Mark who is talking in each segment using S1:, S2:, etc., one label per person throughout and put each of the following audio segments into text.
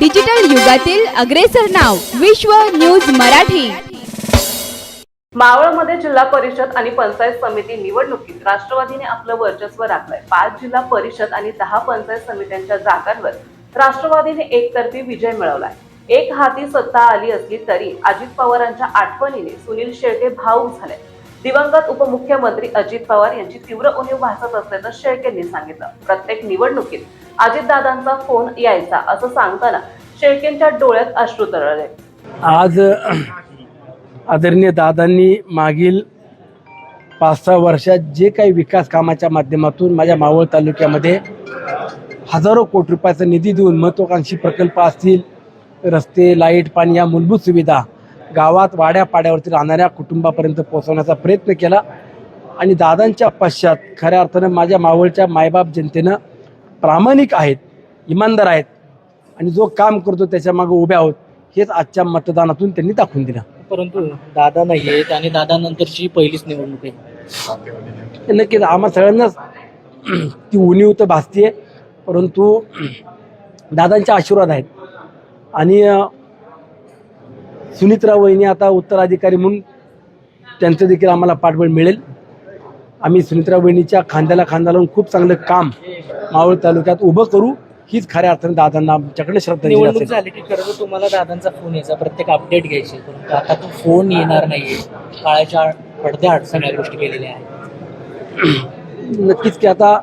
S1: Digital युगातील अग्रेसर नाव विश्व न्यूज मराठी.
S2: मावळमध्ये जिल्हा परिषद आणि पंचायत समिती निवडणुकीत राष्ट्रवादीने आपलं वर्चस्व राखलंय. पाच जिल्हा परिषद आणि दहा पंचायत समित्यांच्या जागांवर राष्ट्रवादीने एकतर्फी विजय मिळवलाय. एक हाती सत्ता आली असली तरी अजित पवारांच्या आठवणीने सुनील शेळके भाऊक झाले. दिवंगत उपमुख्यमंत्री अजित पवार यांची तीव्र उणीव भासत असल्याचं शेळकेंनी सांगितलं. प्रत्येक निवडणुकीत अजितदादांचा फोन यायचा असं सांगताना शेळकेंच्या डोळ्यात अश्रू तरळले.
S3: आज आदरणीय दादांनी मागील पाच सहा वर्षात जे काही विकास कामाच्या माध्यमातून माझ्या मावळ तालुक्यामध्ये हजारो कोटी रुपयाचा निधी देऊन महत्त्वाकांक्षी प्रकल्प असतील रस्ते लाइट पाणी या मूलभूत सुविधा गावात वाड्या पाड्यावरती राहणाऱ्या कुटुंबापर्यंत पोहोचवण्याचा प्रयत्न केला. आणि दादांच्या पश्चात खऱ्या अर्थानं माझ्या मावळच्या मायबाप जनतेनं प्रामाणिक आहेत इमानदार आहेत आणि जो काम करतो त्याच्यामागे उभ्या आहोत हेच आजच्या मतदानातून त्यांनी दाखवून दिलं.
S4: परंतु दादा नाही आहेत आणि दादानंतरची पहिलीच निवडणूक आहे.
S3: नक्कीच आम्हा सगळ्यांनाच ती उणीव तर भासतीये. परंतु दादांचे आशीर्वाद आहेत. आणि सुनित्रा वहिनी आता उत्तराधिकारी म्हणून त्यांचं देखील आम्हाला पाठबळ मिळेल. आम्ही सुनित्रा वहिनीच्या खांद्याला खांदा लावून खूप चांगलं काम मावळ तालुक्यात उभं करू. हीच खऱ्या अर्थाने दादांना आमच्याकडे श्रद्धांजली असेल.
S4: झाली की खरं तुम्हाला दादांचा फोन यायचा प्रत्येक अपडेट घ्यायची. आता तो फोन येणार नाहीये. काळाच्या पडद्याआड सगळ्या गोष्टी केलेल्या आहेत.
S3: नक्कीच की आता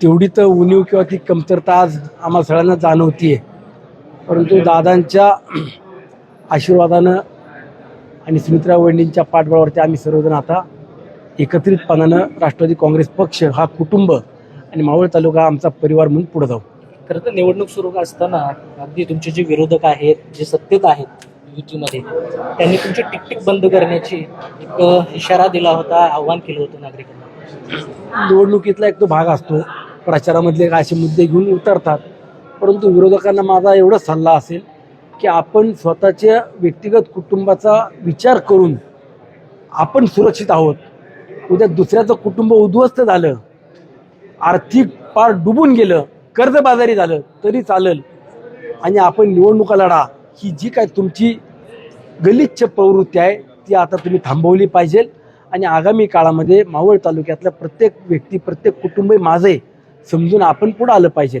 S3: तेवढी तर उणीव किंवा ती कमतरता आज आम्हाला सगळ्यांना जाणवतीये. परंतु दादांच्या आशीर्वादानं आणि सुमित्रा वहिनींच्या पाठबळावरती आम्ही सर्वजण आता एकत्रितपणानं राष्ट्रवादी काँग्रेस पक्ष हा कुटुंब आणि मावळ तालुका आमचा परिवार म्हणून पुढे जाऊ.
S4: खरं तर निवडणूक सुरू असताना अगदी तुमचे जे विरोधक आहेत जे सत्तेत आहेत युतीमध्ये त्यांनी तुमची टिकटिक बंद करण्याची एक इशारा दिला होता आव्हान केलं होतं नागरिकांना.
S3: निवडणुकीतला एक तो भाग असतो. प्रचारामधले असे मुद्दे घेऊन उतरतात. परंतु विरोधकांना माझा एवढाच सल्ला असेल की आपण स्वतःच्या व्यक्तिगत कुटुंबाचा विचार करून आपण सुरक्षित आहोत. उद्या दुसऱ्याचं कुटुंब उद्ध्वस्त झालं आर्थिक पार डुबून गेलं कर्जबाजारी झालं तरी चालेल. आणि आपण निवडणुका लढा ही जी काय तुमची गलिच्छ प्रवृत्ती आहे ती आता तुम्ही थांबवली पाहिजे. आणि आगामी काळामध्ये मावळ तालुक्यातल्या प्रत्येक व्यक्ती प्रत्येक कुटुंब माझे समजून आपण पुढं आलं पाहिजे.